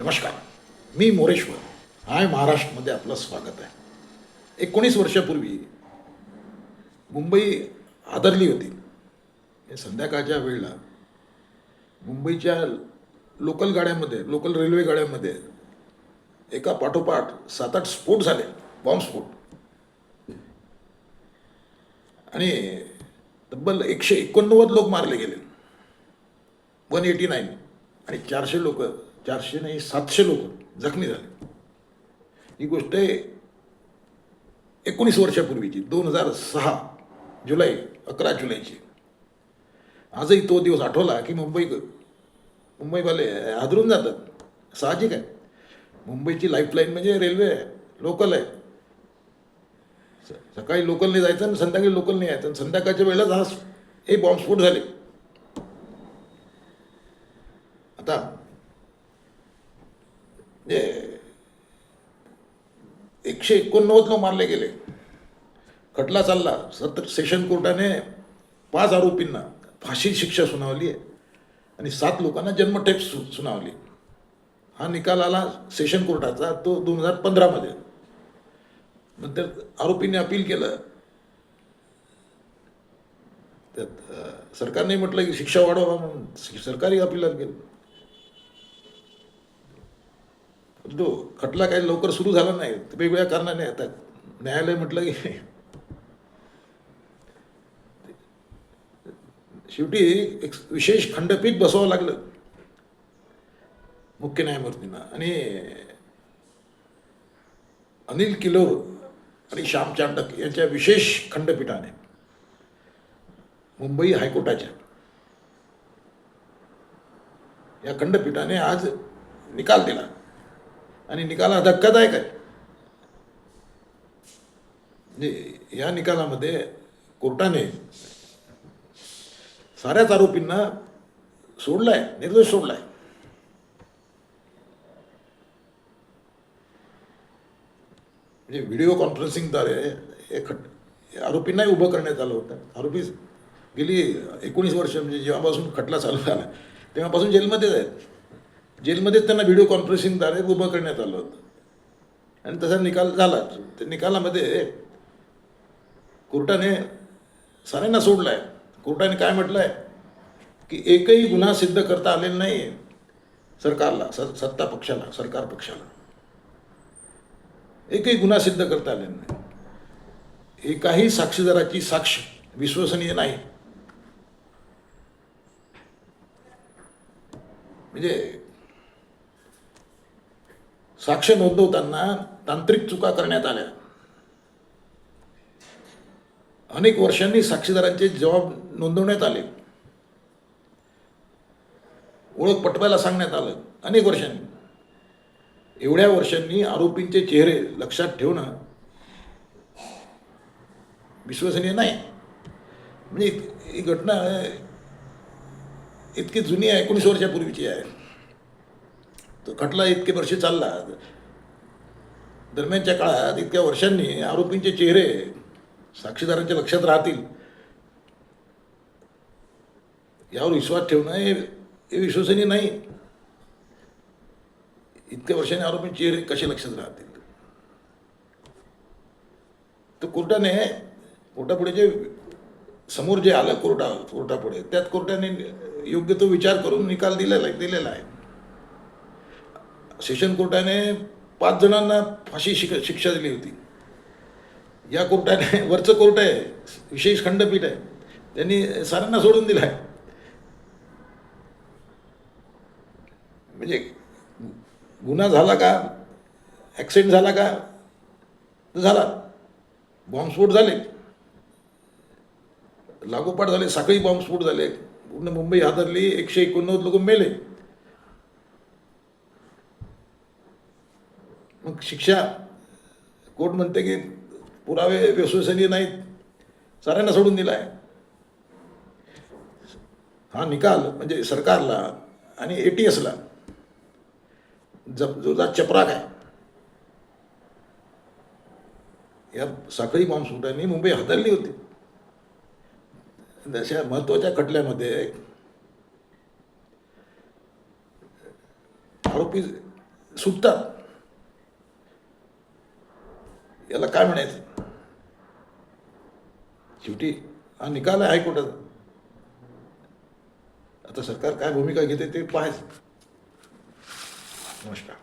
नमस्कार. मी मोरेश्वर. हाय महाराष्ट्रमध्ये आपलं स्वागत आहे. एकोणीस वर्षापूर्वी मुंबई आदरली होती. हे संध्याकाळच्या वेळेला मुंबईच्या लोकल गाड्यांमध्ये लोकल रेल्वे गाड्यांमध्ये एका पाठोपाठ सात आठ स्फोट झाले. बॉम्बस्फोट आणि तब्बल एकशे एकोणनव्वद लोक मारले गेले. वन एटी नाईन आणि चारशे लोक चारशे नाही सातशे लोक जखमी झाले. ही गोष्ट आहे एकोणीस वर्षापूर्वीची दोन हजार सहा जुलै अकरा जुलैची. आजही तो दिवस आठवला की मुंबई मुंबईवाले हादरून जातात. साहजिक आहे. मुंबईची लाईफलाईन म्हणजे रेल्वे आहे लोकल आहे. स- सकाळी लोकलने जायचं आणि संध्याकाळी लोकलने यायचं. आणि संध्याकाळच्या वेळेलाच हा हे बॉम्बस्फोट झाले आता म्हणजे एकशे एकोणनव्वदला मारले गेले. खटला चालला. सत्र सेशन कोर्टाने पाच आरोपींना फाशी शिक्षा सुनावली आहे. आणि सात लोकांना जन्मठेप सु सुनावली. हा निकाल आला सेशन कोर्टाचा तो दोन हजार पंधरामध्ये. नंतर आरोपींनी अपील केलं. त्यात सरकारने म्हटलं की शिक्षा वाढवा म्हणून. सरकारी अपिलात गेलं. तो खटला काही लवकर सुरू झाला नाही वेगवेगळ्या कारणाने आता न्यायालय म्हटलं की शेवटी एक विशेष खंडपीठ बसवावं लागलं. मुख्य न्यायमूर्तींना. आणि अनिल किलोर आणि श्याम चांडक यांच्या विशेष खंडपीठाने मुंबई हायकोर्टाच्या या खंडपीठाने आज निकाल दिला. आणि निकाल हा धक्कादायक आहे. म्हणजे या निकालामध्ये कोर्टाने साऱ्याच आरोपींना सोडलाय निर्दोष सोडलाय. म्हणजे व्हिडिओ कॉन्फरन्सिंगद्वारे हे खट आरोपींनाही उभं करण्यात आलं होतं. आरोपी गेली एकोणीस वर्ष म्हणजे जेव्हापासून खटला चालू झाला तेव्हापासून जेलमध्येच आहेत. जेलमध्येच त्यांना व्हिडिओ कॉन्फरन्सिंगद्वारे उभं करण्यात आलं होतं. आणि तसा निकाल झाला. त्या निकालामध्ये कोर्टाने साऱ्यांना सोडलं आहे कोर्टाने काय म्हटलं आहे की एकही गुन्हा सिद्ध करता आलेला नाही सरकारला स सत्ता पक्षाला सरकार पक्षाला. एकही गुन्हा सिद्ध करता आलेला नाही. एकाही साक्षीदाराची साक्ष विश्वसनीय नाही. म्हणजे साक्ष नोंदवताना तांत्रिक चुका करण्यात आल्या. अनेक वर्षांनी साक्षीदारांचे जबाब नोंदवण्यात आले. ओळख पटवायला सांगण्यात आलं. अनेक वर्षांनी. एवढ्या वर्षांनी आरोपींचे चेहरे लक्षात ठेवणं विश्वसनीय नाही. म्हणजे ही घटना इतकी जुनी आहे एकोणीस वर्षापूर्वीची आहे. तो खटला इतके वर्ष चालला. दरम्यानच्या काळात इतक्या वर्षांनी आरोपींचे चेहरे साक्षीदारांच्या लक्षात राहतील. यावर विश्वास ठेवणं हे विश्वसनीय नाही. इतक्या वर्षांनी आरोपी चेहरे कसे लक्षात राहतील? तर कोर्टाने कोर्टापुढे जे समोर जे आलं कोर्टा कोर्टापुढे त्यात कोर्टाने योग्य तो विचार करून निकाल दिलेला दिलेला आहे. सेशन कोर्टाने पाच जणांना फाशी शिक शिक्षा दिली होती. या कोर्टाने वरचं कोर्ट आहे विशेष खंडपीठ आहे. त्यांनी साऱ्यांना सोडून दिलं आहे. म्हणजे गुन्हा झाला का ॲक्सिडेंट झाला का तर झाला. बॉम्बस्फोट झाले. लागोपाठ झाले साखळी बॉम्बस्फोट झाले. पूर्ण मुंबई हादरली एकशे एकोणनव्वद लोक मेले. मग शिक्षा कोर्ट म्हणते की पुरावे विश्वसनीय नाहीत? साऱ्यांना सोडून दिला आहे हा निकाल म्हणजे सरकारला आणि ए टी एसला जप जोरदार चपराक आहे. या साखळी बॉम्बस्फोटांनी मुंबई हादरली होती. अशा महत्त्वाच्या खटल्यामध्ये आरोपी सुटतात. याला काय म्हणायचं? शेवटी हा निकाल आहे हायकोर्टाचा. आता सरकार काय भूमिका घेते ते पाहायचं. नमस्कार.